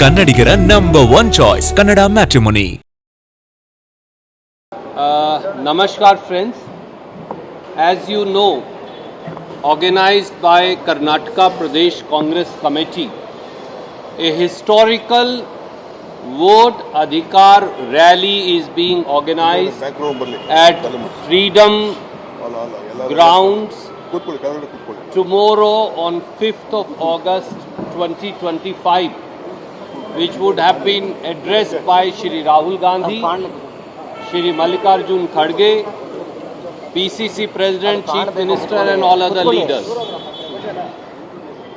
ಕನ್ನಡಿಗರ number one choice Kannada matrimony Uh, Namaskar, friends. As you know, organized by Karnataka Pradesh Congress Committee, a historical vote adhikar rally is being organized bank room ಬರಲಿ at Freedom ಅಲ್ಲ ಅಲ್ಲ ಎಲ್ಲ Grounds ಕೂತ್ಕೊಳ್ಳಿ ಕೆಳಗಡೆ ಕೂತ್ಕೊಳ್ಳಿ tomorrow on 5th of August 2025, which would have been addressed by Shri Rahul Gandhi, Shri Mallikarjun Kharge, PCC President, Chief Minister, and all other leaders.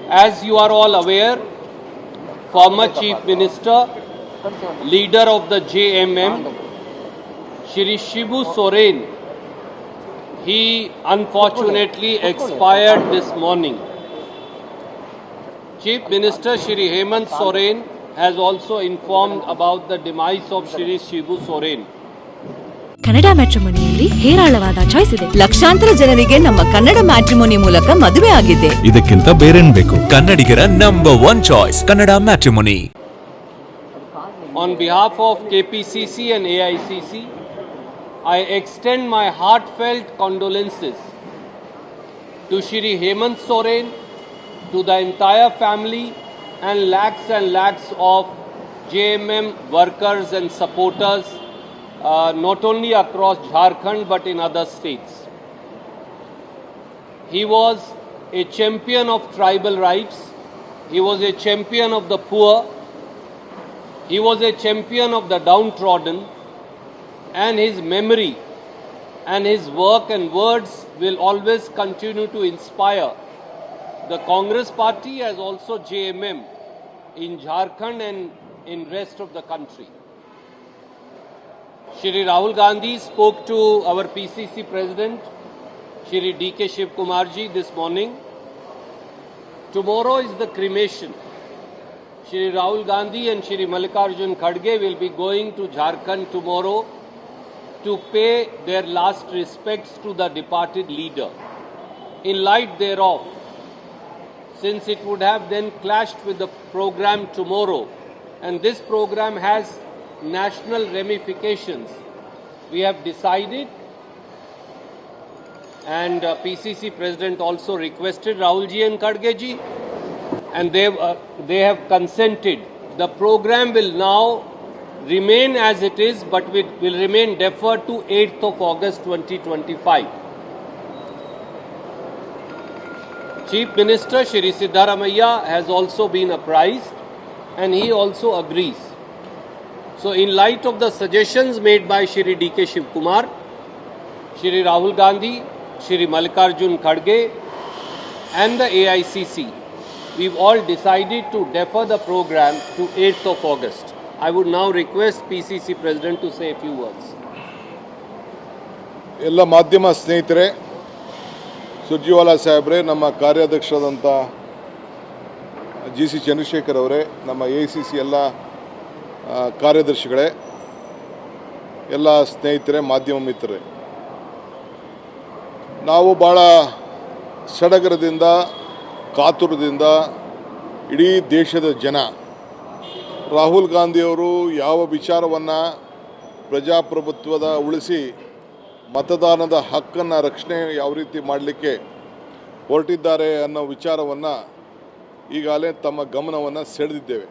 As you are all aware, former Chief Minister, leader of the JMM, Shri Shibu Soren, he unfortunately expired this morning. Chief Minister Shri Hemant Soren has also informed about the demise of Shri Shibu Soren. Kannada ಮ್ಯಾಟ್ರಿಮೊನಿಯಲ್ಲಿ ಹೇರಾಳವಾದ choice ಇದೆ ಲಕ್ಷಾಂತರ ಜನರಿಗೆ ನಮ್ಮ Kannada matrimony ಮೂಲಕ ಮದುವೆ ಆಗಿದೆ ಇದಕ್ಕಿಂತ ಬೇರೇನ್ ಬೇಕು ಕನ್ನಡಿಗರ number one choice Kannada matrimony On behalf of KPCC and AICC, I extend my heartfelt condolences to Shri Hemant Soren, to the entire family, and lakhs and lakhs of JMM workers and supporters, uh, not only across Jharkhand but in other states. He was a champion of tribal rights, he was a champion of the poor, he was a champion of the downtrodden, and his memory and his work and words will always continue to inspire the Congress party as also JMM in Jharkhand and in rest of the country. Shri Rahul Gandhi spoke to our PCC president, Shri DK Shiv Kumarji this morning. Tomorrow is the cremation. Shri Rahul Gandhi and Shri Mallikarjun Kharge will be going to Jharkhand tomorrow to pay their last respects to the departed leader. In light thereof, since it would have then clashed with the program tomorrow, and this program has national ramifications, we have decided and uh, PCC President also requested Rahul ji and Kargeji, and they, uh, they have consented. The program will now remain as it is but will, will remain deferred to 8th of August 2025. Chief Minister Shri Siddharamaiah has also been apprised and he also agrees. So in light of the suggestions made by Shri DK Shiv Kumar, Shri Rahul Gandhi, Shri Mallikarjun Kharge and the AICC, we've all decided to defer the program to 8th of August. I would now request PCC President to say a few words. ಎಲ್ಲ ಮಾಧ್ಯಮ ಸ್ನೇಹಿತರೆ ಸುರ್ಜಿವಾಲಾ ಸಾಹೇಬ್ರೆ, ನಮ್ಮ ಕಾರ್ಯಾಧ್ಯಕ್ಷರಾದಂಥ G C Chandrashekhar ಅವರೇ, ನಮ್ಮ A C C ಎಲ್ಲ ಕಾರ್ಯದರ್ಶಿಗಳೇ, ಎಲ್ಲ ಸ್ನೇಹಿತರೆ, ಮಾಧ್ಯಮ ಮಿತ್ರರೇ. ನಾವು ಭಾಳ ಸಡಗರದಿಂದ, ಕಾತುರದಿಂದ ಇಡೀ ದೇಶದ ಜನ, ರಾಹುಲ್ ಗಾಂಧಿಯವರು ಯಾವ ವಿಚಾರವನ್ನು ಪ್ರಜಾಪ್ರಭುತ್ವದ ಉಳಿಸಿ ಮತದಾನದ ಹಕ್ಕನ್ನು ರಕ್ಷಣೆ ಯಾವ ರೀತಿ ಮಾಡಲಿಕ್ಕೆ ಹೊರಟಿದ್ದಾರೆ ಅನ್ನೋ ವಿಚಾರವನ್ನು ಈಗಾಗಲೇ ತಮ್ಮ ಗಮನವನ್ನು ಸೆಳೆದಿದ್ದೇವೆ.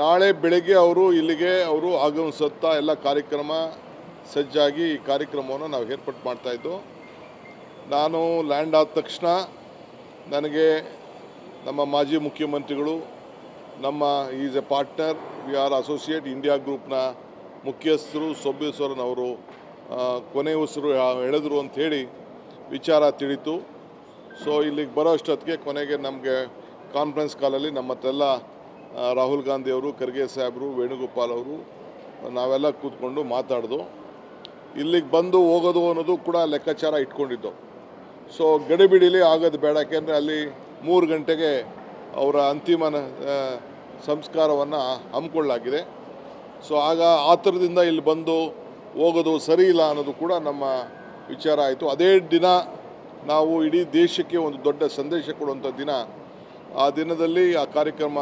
ನಾಳೆ ಬೆಳಿಗ್ಗೆ ಅವರು ಇಲ್ಲಿಗೆ ಅವರು ಆಗಮಿಸುತ್ತಾ ಎಲ್ಲ ಕಾರ್ಯಕ್ರಮ ಸಜ್ಜಾಗಿ ಈ ಕಾರ್ಯಕ್ರಮವನ್ನು ನಾವು ಏರ್ಪಾಟ್ ಮಾಡ್ತಾಯಿದ್ದು ನಾನು ಲ್ಯಾಂಡ್ ಆದ ತಕ್ಷಣ ನನಗೆ ನಮ್ಮ ಮಾಜಿ ಮುಖ್ಯಮಂತ್ರಿಗಳು, ನಮ್ಮ is a partner, we are associate, India ಗ್ರೂಪ್ನ ಮುಖ್ಯಸ್ಥರು ಸೊಬ್ಬೇಶ್ವರನವರು ಕೊನೆ ಉಸಿರು ಎಳೆದ್ರು ಅಂಥೇಳಿ ವಿಚಾರ ತಿಳಿತು. ಸೊ ಇಲ್ಲಿಗೆ ಬರೋ ಅಷ್ಟೊತ್ತಿಗೆ ಕೊನೆಗೆ ನಮಗೆ ಕಾನ್ಫರೆನ್ಸ್ ಕಾಲಲ್ಲಿ ನಮ್ಮ ಆ, ರಾಹುಲ್ ಗಾಂಧಿಯವರು ಖರ್ಗೆ ಸಾಹೇಬರು ವೇಣುಗೋಪಾಲ್ ಅವರು ನಾವೆಲ್ಲ ಕೂತ್ಕೊಂಡು ಮಾತಾಡ್ದು. ಇಲ್ಲಿಗೆ ಬಂದು ಹೋಗೋದು ಅನ್ನೋದು ಕೂಡ ಲೆಕ್ಕಾಚಾರ ಇಟ್ಕೊಂಡಿದ್ದು. ಸೊ ಗಡಿಬಿಡಿಲಿ ಆಗೋದು ಬೇಡ ಯಾಕೆಂದರೆ ಅಲ್ಲಿ ಮೂರು ಗಂಟೆಗೆ ಅವರ ಅಂತಿಮ ಸಂಸ್ಕಾರವನ್ನು ಹಮ್ಮಿಕೊಳ್ಳಲಾಗಿದೆ. ಸೊ ಆಗ ಆತರದಿಂದ ಇಲ್ಲಿ ಬಂದು ಹೋಗೋದು ಸರಿ ಇಲ್ಲ ಅನ್ನೋದು ಕೂಡ ನಮ್ಮ ವಿಚಾರ ಆಯಿತು. ಅದೇ ದಿನ ನಾವು ಇಡೀ ದೇಶಕ್ಕೆ ಒಂದು ದೊಡ್ಡ ಸಂದೇಶ ಕೊಡುವಂಥ ದಿನ. ಆ ದಿನದಲ್ಲಿ ಆ ಕಾರ್ಯಕ್ರಮ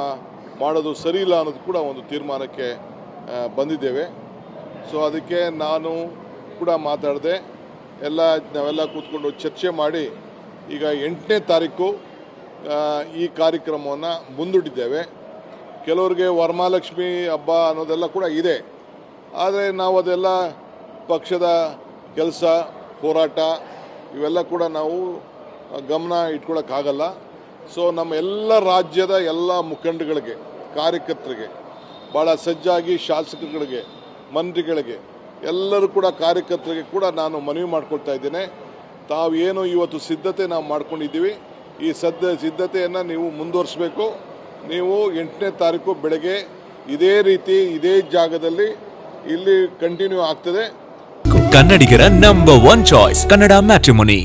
ಮಾಡೋದು ಸರಿ ಇಲ್ಲ ಅನ್ನೋದು ಕೂಡ ಒಂದು ತೀರ್ಮಾನಕ್ಕೆ ಬಂದಿದ್ದೇವೆ. ಸೊ ಅದಕ್ಕೆ ನಾನು ಕೂಡ ಮಾತಾಡಿದೆ. ಎಲ್ಲ, ನಾವೆಲ್ಲ ಕೂತ್ಕೊಂಡು ಚರ್ಚೆ ಮಾಡಿ ಈಗ ಎಂಟನೇ ತಾರೀಕು ಈ ಕಾರ್ಯಕ್ರಮವನ್ನು ಮುಂದೂಡಿದ್ದೇವೆ. ಕೆಲವರಿಗೆ ವರಮಹಾಲಕ್ಷ್ಮಿ ಹಬ್ಬ ಅನ್ನೋದೆಲ್ಲ ಕೂಡ ಇದೆ. ಆದರೆ ನಾವು ಅದೆಲ್ಲ ಪಕ್ಷದ ಕೆಲಸ, ಹೋರಾಟ, ಇವೆಲ್ಲ ಕೂಡ ನಾವು ಗಮನ ಇಟ್ಕೊಳ್ಳೋಕ್ಕಾಗಲ್ಲ ಸೊ ನಮ್ಮ ಎಲ್ಲ ರಾಜ್ಯದ ಎಲ್ಲ ಮುಖಂಡಗಳಿಗೆ, ಕಾರ್ಯಕರ್ತರಿಗೆ ಭಾಳ ಸಜ್ಜಾಗಿ ಶಾಸಕರುಗಳಿಗೆ, ಮಂತ್ರಿಗಳಿಗೆ, ಎಲ್ಲರೂ ಕೂಡ ಕಾರ್ಯಕರ್ತರಿಗೆ ಕೂಡ ನಾನು ಮನವಿ ಮಾಡ್ಕೊಳ್ತಾ ಇದ್ದೇನೆ. ತಾವೇನು ಇವತ್ತು ಸಿದ್ಧತೆ ನಾವು ಮಾಡ್ಕೊಂಡಿದ್ದೀವಿ. ಈ ಸದ್ದ, ಸಿದ್ಧತೆಯನ್ನು ನೀವು ಮುಂದುವರಿಸಬೇಕು. ನೀವು ಎಂಟನೇ ತಾರೀಕು ಬೆಳಗ್ಗೆ ಇದೇ ರೀತಿ, ಇದೇ ಜಾಗದಲ್ಲಿ ಇಲ್ಲಿ ಕಂಟಿನ್ಯೂ ಆಗ್ತದೆ. கன்னடிகர number one choice Kannada matrimony